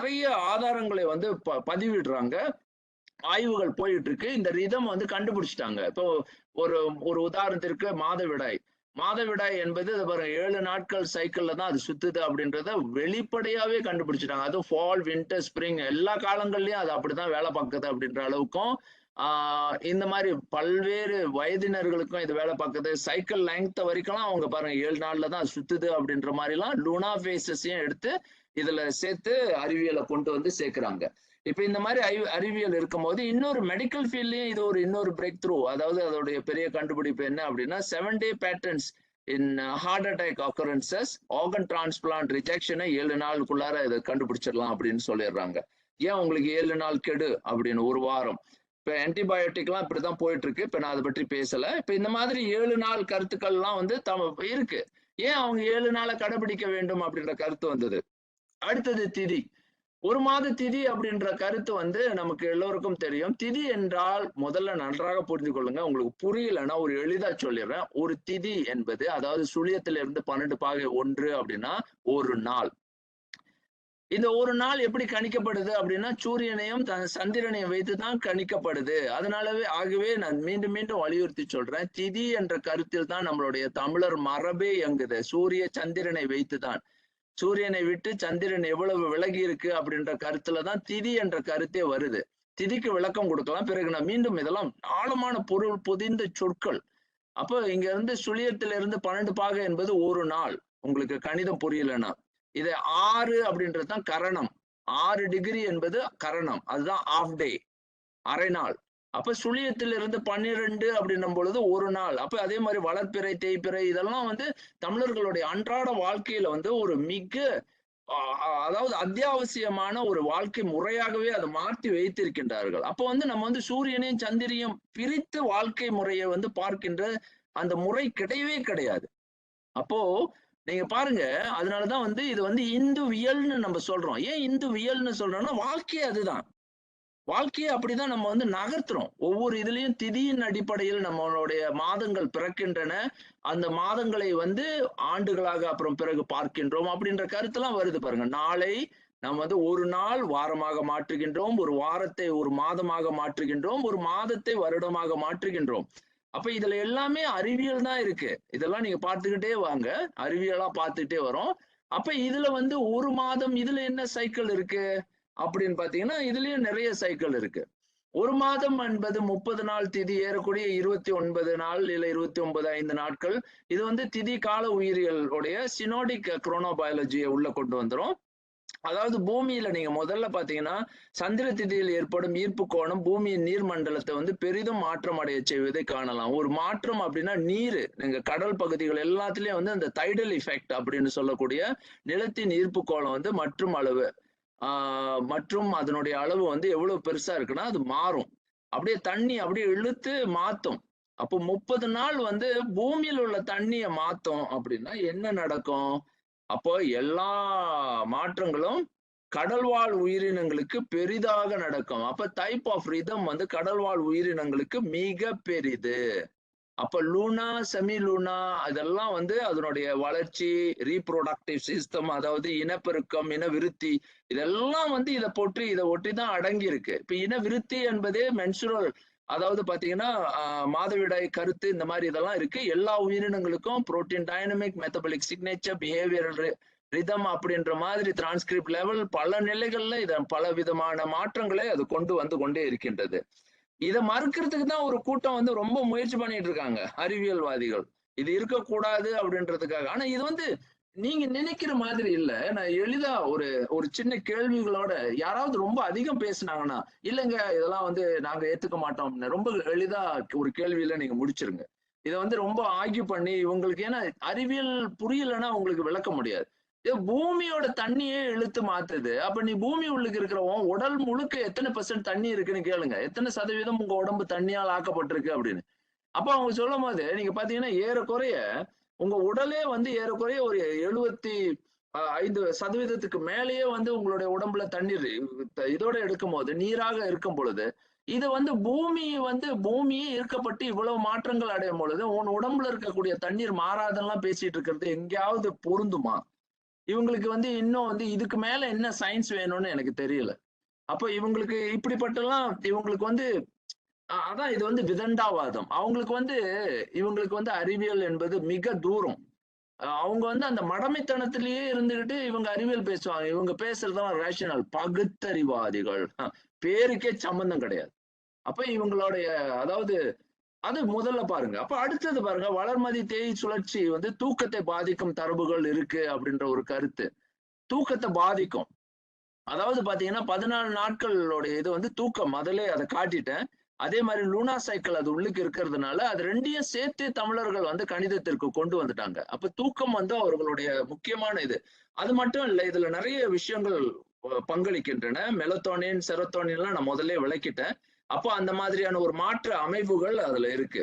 நிறைய ஆதாரங்களை வந்து ப- பதிவிடுறாங்க. ஆய்வுகள் போயிட்டு இருக்கு இந்த ரிதம் வந்து கண்டுபிடிச்சிட்டாங்க. இப்போ ஒரு ஒரு உதாரணத்திற்கு மாதவிடாய். மாதவிடாய் என்பது இது பாருங்க ஏழு நாட்கள் சைக்கிள்ல தான் அது சுத்துது அப்படின்றத வெளிப்படையாவே கண்டுபிடிச்சிட்டாங்க. அதுவும் ஃபால் வின்டர் ஸ்ப்ரிங் எல்லா காலங்கள்லயும் அது அப்படிதான் வேலை பார்க்குது அப்படின்ற அளவுக்கும் ஆஹ் இந்த மாதிரி பல்வேறு வயதினர்களுக்கும் இது வேலை பார்க்குது. சைக்கிள் லெங்க்த் வரைக்கும் அவங்க பாருங்க ஏழு நாள்ல தான் சுத்துது அப்படின்ற மாதிரிலாம் லுனா ஃபேஸஸையும் எடுத்து இதுல சேர்த்து அறிவியலை கொண்டு வந்து சேர்க்கிறாங்க. இப்ப இந்த மாதிரி அறி அறிவியல் இருக்கும்போது இன்னொரு மெடிக்கல் ஃபீல்ட்லயும் இது ஒரு இன்னொரு பிரேக் த்ரூ அதாவது அதோடைய பெரிய கண்டுபிடிப்பு என்ன அப்படின்னா seven day patterns in heart attack occurrences organ transplant ரிஜெக்ஷனை ஏழு நாளுக்குள்ளார இதை கண்டுபிடிச்சிடலாம் அப்படின்னு சொல்லிடுறாங்க. ஏன் உங்களுக்கு ஏழு நாள் கெடு அப்படின்னு ஒரு வாரம்? இப்போ ஆன்டிபயோட்டிக்லாம் இப்படிதான் போயிட்டு இருக்கு இப்போ நான் அதை பற்றி பேசலை. இப்போ இந்த மாதிரி ஏழு நாள் கருத்துக்கள்லாம் வந்து தம இருக்கு. ஏன் அவங்க ஏழு நாளை கடைபிடிக்க வேண்டும் அப்படின்ற கருத்து வந்தது? அடுத்தது திதி. ஒரு மாத திதி அப்படின்ற கருத்து வந்து நமக்கு எல்லோருக்கும் தெரியும். திதி என்றால் முதல்ல நன்றாக புரிந்து கொள்ளுங்க. உங்களுக்கு புரியலன்னா ஒரு எளிதா சொல்லிடுறேன். ஒரு திதி என்பது அதாவது சுழியத்துல இருந்து பன்னெண்டு பாகை ஒன்று அப்படின்னா ஒரு நாள். இந்த ஒரு நாள் எப்படி கணிக்கப்படுது அப்படின்னா சூரியனையும் சந்திரனையும் வைத்து தான் கணிக்கப்படுது. அதனாலவே ஆகவே நான் மீண்டும் மீண்டும் வலியுறுத்தி சொல்றேன். திதி என்ற கருத்தில் தான் நம்மளுடைய தமிழர் மரபே இயங்குது. சூரிய சந்திரனை வைத்து தான் சூரியனை விட்டு சந்திரன் எவ்வளவு விலகி இருக்கு அப்படின்ற கருத்துல தான் திதி என்ற கருத்தே வருது. திதிக்கு விளக்கம் கொடுக்கலாம். பிறகு நான் மீண்டும் இதெல்லாம் ஆழமான பொருள் பொதிந்த சொற்கள். அப்போ இங்க இருந்து சுழியத்துல இருந்து பன்னெண்டு பாகை என்பது ஒரு நாள். உங்களுக்கு கணிதம் புரியலன்னா. இது ஆறு அப்படின்றது தான் கரணம். ஆறு டிகிரி என்பது கரணம். அதுதான் ஆஃப் டே அரை நாள். அப்ப சுழியத்திலிருந்து பன்னிரெண்டு அப்படின்னும் பொழுது ஒரு நாள். அப்ப அதே மாதிரி வளர்ப்பிறை தேய்ப்பிறை இதெல்லாம் வந்து தமிழர்களுடைய அன்றாட வாழ்க்கையில வந்து ஒரு மிக அதாவது அத்தியாவசியமான ஒரு வாழ்க்கை முறையாகவே அதை மாற்றி வைத்திருக்கின்றார்கள். அப்போ வந்து நம்ம வந்து சூரியனையும் சந்திரியும் பிரித்து வாழ்க்கை முறையை வந்து பார்க்கின்ற அந்த முறை கிடையவே கிடையாது. அப்போ நீங்க பாருங்க அதனாலதான் வந்து இது வந்து இந்துவியல்னு நம்ம சொல்றோம். ஏன் இந்துவியல்னு சொல்றோம்னா வாழ்க்கையே அதுதான். வாழ்க்கையை அப்படிதான் நம்ம வந்து நகர்த்துறோம். ஒவ்வொரு இதுலயும் திதியின் அடிப்படையில் நம்மளுடைய மாதங்கள் பிறக்கின்றன. அந்த மாதங்களை வந்து ஆண்டுகளாக அப்புறம் பிறகு பார்க்கின்றோம் அப்படின்ற கருத்தெல்லாம் வருது பாருங்க. நாளை நம்ம வந்து ஒரு நாள் வாரமாக மாற்றுகின்றோம் ஒரு வாரத்தை ஒரு மாதமாக மாற்றுகின்றோம் ஒரு மாதத்தை வருடமாக மாற்றுகின்றோம். அப்ப இதுல எல்லாமே அறிவியல் தான் இருக்கு. இதெல்லாம் நீங்க பார்த்துக்கிட்டே வாங்க. அறிவியலா பார்த்துக்கிட்டே வரோம். அப்ப இதுல வந்து ஒரு மாதம் இதுல என்ன சைக்கிள் இருக்கு? அப்படின்னு பாத்தீங்கன்னா இதுலயும் நிறைய சைக்கிள் இருக்கு. ஒரு மாதம் என்பது முப்பது நாள் திதி ஏறக்கூடிய இருபத்தி ஒன்பது நாள் இல்ல இருபத்தி ஒன்பது ஐந்து நாட்கள். இது வந்து திதி கால உயிரியலுடைய சினோடிக் குரோனோபயாலஜியை உள்ள கொண்டு வந்துடும் அதாவது பூமியில நீங்க முதல்ல பாத்தீங்கன்னா சந்திர திதியில் ஏற்படும் ஈர்ப்பு கோணம் பூமியின் நீர் மண்டலத்தை வந்து பெரிதும் மாற்றம் அடைய செய்வதை காணலாம். ஒரு மாற்றம் அப்படின்னா நீர் நீங்க கடல் பகுதிகள் எல்லாத்துலயும் வந்து அந்த தைடல் இஃபெக்ட் அப்படின்னு சொல்லக்கூடிய நிலத்தின் ஈர்ப்பு கோணம் வந்து மற்றும் அளவு. மற்றும் அதனுடைய அளவு வந்து எவ்வளவு பெருசா இருக்குன்னா அது மாறும். அப்படியே தண்ணி அப்படியே இழுத்து மாத்தும். அப்போ முப்பது நாள் வந்து பூமியில் உள்ள தண்ணியை மாத்தும் அப்படின்னா என்ன நடக்கும்? அப்போ எல்லா மாற்றங்களும் கடல்வாழ் உயிரினங்களுக்கு பெரிதாக நடக்கும். அப்ப டைப் ஆஃப் ரிதம் வந்து கடல்வாழ் உயிரினங்களுக்கு மிக பெரிது. அப்ப லூனா செமி லூனா இதெல்லாம் வந்து அதனுடைய வளர்ச்சி ரீப்ரொடக்டிவ் சிஸ்டம் அதாவது இனப்பெருக்கம் இன விருத்தி இதெல்லாம் வந்து இதை போற்றி இதை ஒட்டி தான் அடங்கி இருக்கு இப்ப இன விருத்தி என்பதே மென்சுரல் அதாவது பாத்தீங்கன்னா மாதவிடாய் கருத்து இந்த மாதிரி இதெல்லாம் இருக்கு. எல்லா உயிரினங்களுக்கும் protein dynamic metabolic signature behavioural rhythm அப்படின்ற மாதிரி டிரான்ஸ்கிரிப்ட் லெவல் பல நிலைகள்ல இதன் பல விதமான மாற்றங்களை அது கொண்டு வந்து கொண்டே இருக்கின்றது. இதை மறுக்கிறதுக்கு தான் ஒரு கூட்டம் வந்து ரொம்ப முயற்சி பண்ணிட்டு இருக்காங்க அறிவியல்வாதிகள். இது இருக்கக்கூடாது அப்படின்றதுக்காக. ஆனா இது வந்து நீங்க நினைக்கிற மாதிரி இல்ல. நான் எளிதா ஒரு ஒரு சின்ன கேள்விகளோட யாராவது ரொம்ப அதிகம் பேசுனாங்கன்னா இல்லைங்க இதெல்லாம் வந்து நாங்க ஏத்துக்க மாட்டோம் ரொம்ப எளிதா ஒரு கேள்வியில நீங்க முடிச்சிருங்க. இதை வந்து ரொம்ப ஆகி பண்ணி இவங்களுக்கு ஏன்னா அறிவியல் புரியலன்னா உங்களுக்கு விளக்க முடியாது. பூமியோட தண்ணியே இழுத்து மாத்துது. அப்ப நீ பூமி உள்ளுக்கு இருக்கிறவன் உடல் முழுக்க எத்தனை பெர்சன்ட் தண்ணி இருக்குன்னு கேளுங்க. எத்தனை சதவீதம் உங்க உடம்பு தண்ணியால் ஆக்கப்பட்டிருக்கு அப்படின்னு. அப்ப அவங்க சொல்லும் போது நீங்க பாத்தீங்கன்னா ஏறக்குறைய உங்க உடலே வந்து ஏறக்குறைய ஒரு எழுபத்தி ஐந்து சதவீதத்துக்கு மேலேயே வந்து உங்களுடைய உடம்புல தண்ணீர் இதோட எடுக்கும் போது நீராக இருக்கும் பொழுது இது வந்து பூமி வந்து பூமியே இருக்கப்பட்டு இவ்வளவு மாற்றங்கள் அடையும் பொழுது உன் உடம்புல இருக்கக்கூடிய தண்ணீர் மாறாதெல்லாம் பேசிட்டு இருக்கிறது எங்கேயாவது பொருந்துமா? இவங்களுக்கு வந்து இன்னும் வந்து இதுக்கு மேல என்ன சயின்ஸ் வேணும்னு எனக்கு தெரியல. அப்போ இவங்களுக்கு இப்படிப்பட்டெல்லாம் இவங்களுக்கு வந்து அதான் இது வந்து விதண்டாவாதம். அவங்களுக்கு வந்து இவங்களுக்கு வந்து அறிவியல் என்பது மிக தூரம். அவங்க வந்து அந்த மடமைத்தனத்திலேயே இருந்துகிட்டு இவங்க அறிவியல் பேசுவாங்க. இவங்க பேசுறதெல்லாம் ரேஷனல் பகுத்தறிவாதிகள். பேருக்கே சம்பந்தம் கிடையாது. அப்ப இவங்களுடைய அதாவது அது முதல்ல பாருங்க. அப்ப அடுத்தது பாருங்க வளர்மதி தேய் சுழற்சி வந்து தூக்கத்தை பாதிக்கும் தரவுகள் இருக்கு அப்படின்ற ஒரு கருத்து. தூக்கத்தை பாதிக்கும். அதாவது பாத்தீங்கன்னா பதினாலு நாட்களோட இது வந்து தூக்கம். அதிலே அதை காட்டிட்டேன். அதே மாதிரி லூனா சைக்கிள் அது உள்ளுக்கு இருக்கிறதுனால அது ரெண்டையும் சேர்த்து தமிழர்கள் வந்து கணிதத்திற்கு கொண்டு வந்துட்டாங்க. அப்ப தூக்கம் வந்து அவர்களுடைய முக்கியமான இது. அது மட்டும் இல்ல இதுல நிறைய விஷயங்கள் பங்களிக்கின்றன. மெலத்தோனின் செரத்தோனின் எல்லாம் நான் முதல்ல விளக்கிட்டேன். அப்போ அந்த மாதிரியான ஒரு மாற்று அமைப்புகள் அதுல இருக்கு.